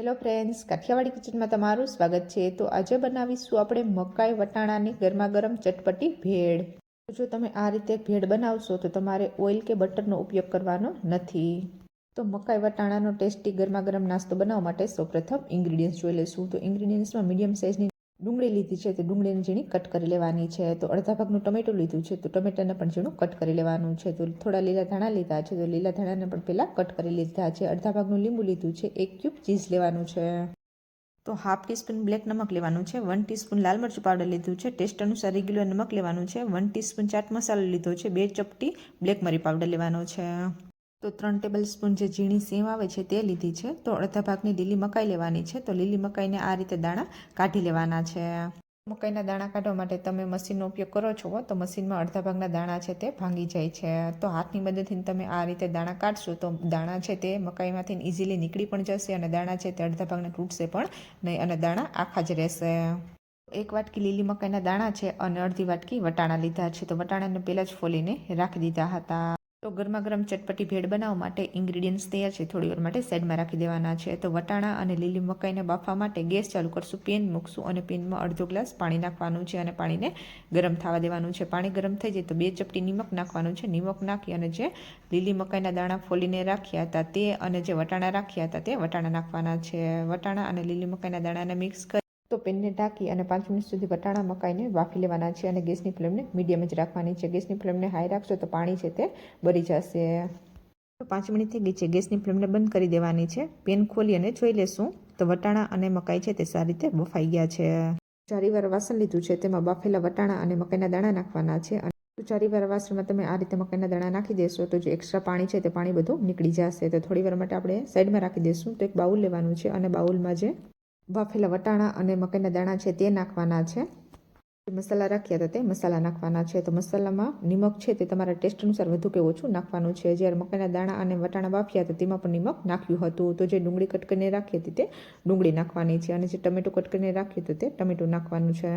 Hello friends Kathiawadi કિચનમાં તમારું સ્વાગત છે. તો આજે બનાવીશું આપણે મકાઈ વટાણાની ગરમા ગરમ ચટપટી ભેળ. જો તમે આ રીતે ભેળ બનાવશો તો તમારે ઓઇલ કે બટરનો ઉપયોગ કરવાનો નથી. તો મકાઈ વટાણાનો ટેસ્ટી ગરમા ગરમ નાસ્તો બનાવવા માટે સૌપ્રથમ ઇન્ગ્રીડિયન્ટ્સ જોઈ લઈશું. તો ઇન્ગ્રીડિયન્ટ્સમાં મીડિયમ સાઇઝની ડુંગળી લીધી છે તો ડુંગળીને ઝીણી કટ કરી લેવાની છે. તો અડધા ભાગનું ટમેટું લીધું છે. તો ટમેટાને પણ ઝીણું કટ કરી લેવાનું છે. તો થોડા લીલા ધાણા લીધા છે. તો લીલા ધાણાને પણ પહેલાં કટ કરી લીધા છે. અડધા ભાગનું લીંબુ લીધું છે. એક ક્યુબ ચીઝ લેવાનું છે. તો હાફ ટીસ્પૂન બ્લેક નમક લેવાનું છે. વન ટીસ્પૂન લાલ મરચું પાવડર લીધું છે. ટેસ્ટ અનુસાર રેગ્યુલર નમક લેવાનું છે. વન ટીસ્પૂન ચાટ મસાલો લીધો છે. બે ચપટી બ્લેક મરી પાવડર લેવાનો છે. તો ત્રણ ટેબલ સ્પૂન જે ઝીણી સેવ આવે છે તે લીધી છે. તો અડધા ભાગની લીલી મકાઈ લેવાની છે. તો લીલી મકાઈને આ રીતે દાણા કાઢી લેવાના છે. મકાઈના દાણા કાઢવા માટે તમે મશીનનો ઉપયોગ કરો છો તો મશીનમાં અડધા ભાગના દાણા છે તે ભાંગી જાય છે. તો હાથની મદદથી તમે આ રીતે દાણા કાઢશો તો દાણા છે તે મકાઈમાંથી ઇઝીલી નીકળી પણ જશે અને દાણા છે તે અડધા ભાગના તૂટશે પણ નહીં અને દાણા આખા જ રહેશે. એક વાટકી લીલી મકાઈના દાણા છે અને અડધી વાટકી વટાણા લીધા છે. તો વટાણાને પહેલાં જ ફોલીને રાખી દીધા હતા. તો ગરમા ગરમ ચટપટી ભેળ બનાવવા માટે ઇન્ગ્રીડિયન્ટ્સ તૈયાર છે. થોડી વાર માટે સાઈડમાં રાખી દેવાના છે. તો વટાણા અને લીલી મકાઈને બાફવા માટે ગેસ ચાલુ કરશું, પેન મૂકશું અને પેનમાં અડધો ગ્લાસ પાણી નાખવાનું છે અને પાણીને ગરમ થવા દેવાનું છે. પાણી ગરમ થઈ જાય તો બે ચપટી નિમક નાખવાનું છે. નિમક નાખી અને જે લીલી મકાઈના દાણા ફોલીને રાખ્યા હતા તે અને જે વટાણા રાખ્યા હતા તે વટાણા નાખવાના છે. વટાણા અને લીલી મકાઈના દાણાને મિક્સ કરી તો પેનને ઢાંકી અને પાંચ મિનિટ સુધી વટાણા મકાઈને બાફી લેવાના છે અને ગેસની ફ્લેમને મીડિયમ જ રાખવાની છે. ગેસની ફ્લેમને હાઈ રાખશો તો પાણી છે તે બળી જશે. તો પાંચ મિનિટ થઈ ગઈ છે ગેસની ફ્લેમને બંધ કરી દેવાની છે. પેન ખોલી અને જોઈ લેશું. તો વટાણા અને મકાઈ છે તે સારી રીતે બફાઈ ગયા છે. ચારી વાર વાસણ લીધું છે તેમાં બાફેલા વટાણા અને મકાઈના દાણા નાખવાના છે. અને ચારી વાર વાસણમાં તમે આ રીતે મકાઈના દાણા નાખી દેશો તો જે એક્સ્ટ્રા પાણી છે તે પાણી બધું નીકળી જશે. તો થોડી વાર માટે આપણે સાઈડમાં રાખી દઈશું તો એક બાઉલ લેવાનું છે અને બાઉલમાં જે બાફેલા વટાણા અને મકાઈના દાણા છે તે નાખવાના છે. મસાલા રાખ્યા હતા તે મસાલા નાખવાના છે. તો મસાલામાં નિમક છે તે તમારા ટેસ્ટ અનુસાર વધુ કે ઓછું નાખવાનું છે. જ્યારે મકાઈના દાણા અને વટાણા બાફ્યા હતા તેમાં પણ નિમક નાખ્યું હતું. તો જે ડુંગળી કટ કરીને રાખી હતી તે ડુંગળી નાખવાની છે અને જે ટમેટું કટ કરીને રાખ્યું હતું તે ટમેટું નાખવાનું છે.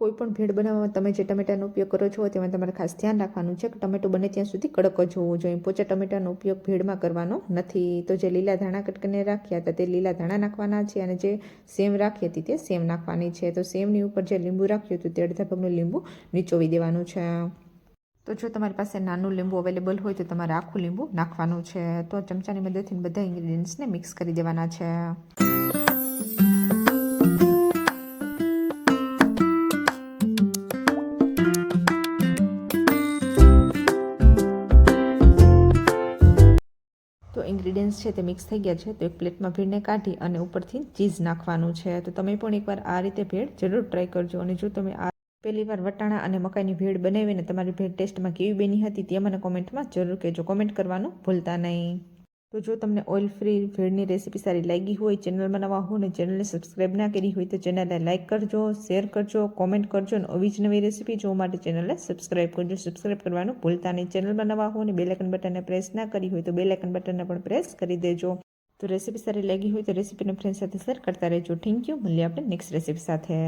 કોઈ પણ ભેળ બનાવવામાં તમે જે ટમેટાનો ઉપયોગ કરો છો તેમાં તમારે ખાસ ધ્યાન રાખવાનું છે કે ટમેટું બને ત્યાં સુધી કડક જ હોવું જોઈએ. પોચા ટમેટાનો ઉપયોગ ભેળમાં કરવાનો નથી. તો જે લીલા ધાણા કટકને રાખ્યા હતા તે લીલા ધાણા નાખવાના છે અને જે સેમ રાખી હતી તે સેમ નાખવાની છે. તો સેમની ઉપર જે લીંબુ રાખ્યું હતું તે અડધા ભાગનું લીંબુ નીચોવી દેવાનું છે. તો જો તમારી પાસે નાનું લીંબુ અવેલેબલ હોય તો તમારે આખું લીંબુ નાખવાનું છે. તો ચમચાની મદદથી બધા ઇન્ગ્રીડિયન્ટ્સને મિક્સ કરી દેવાના છે. ઇન્ગ્રીડિયન્ટ્સ છે તે મિક્સ થઈ ગયા છે, તો એક પ્લેટમાં ભેળને કાઢી અને ઉપરથી ચીઝ નાખવાનું છે. તો તમે પણ એકવાર આ રીતે ભેળ જરૂર ટ્રાય કરજો. અને જો તમે આ પહેલી વાર વટાણા અને મકાઈની ભેળ બનાવીને તમારી ભેળ ટેસ્ટમાં કેવી બની હતી તે મને કોમેન્ટમાં જરૂર કહેજો. કોમેન્ટ કરવાનું ભૂલતા નહીં. તો જો તમને ઓઇલ ફ્રી ભેળની રેસીપી સારી લાગી હોય ચેનલમાં નવા હો અને ચેનલને સબસ્ક્રાઈબ ના કરી હોય તો ચેનલને લાઇક કરજો શેર કરજો કોમેન્ટ કરજો અને આવી જ નવી રેસીપી જોવા માટે ચેનલને સબસ્ક્રાઈબ કરજો. સબસ્ક્રાઈબ કરવાનું ભૂલતા નહીં. ચેનલમાં નવા હો અને બેલાઇકન બટનને પ્રેસ ના કરી હોય તો બેલાઇકન બટનને પણ પ્રેસ કરી દેજો. તો રેસીપી સારી લાગી હોય તો રેસીપીને ફ્રેન્ડ સાથે શેર કરતા રહેજો. થેન્ક યુ મળીએ આપણે નેક્સ્ટ રેસીપી સાથે.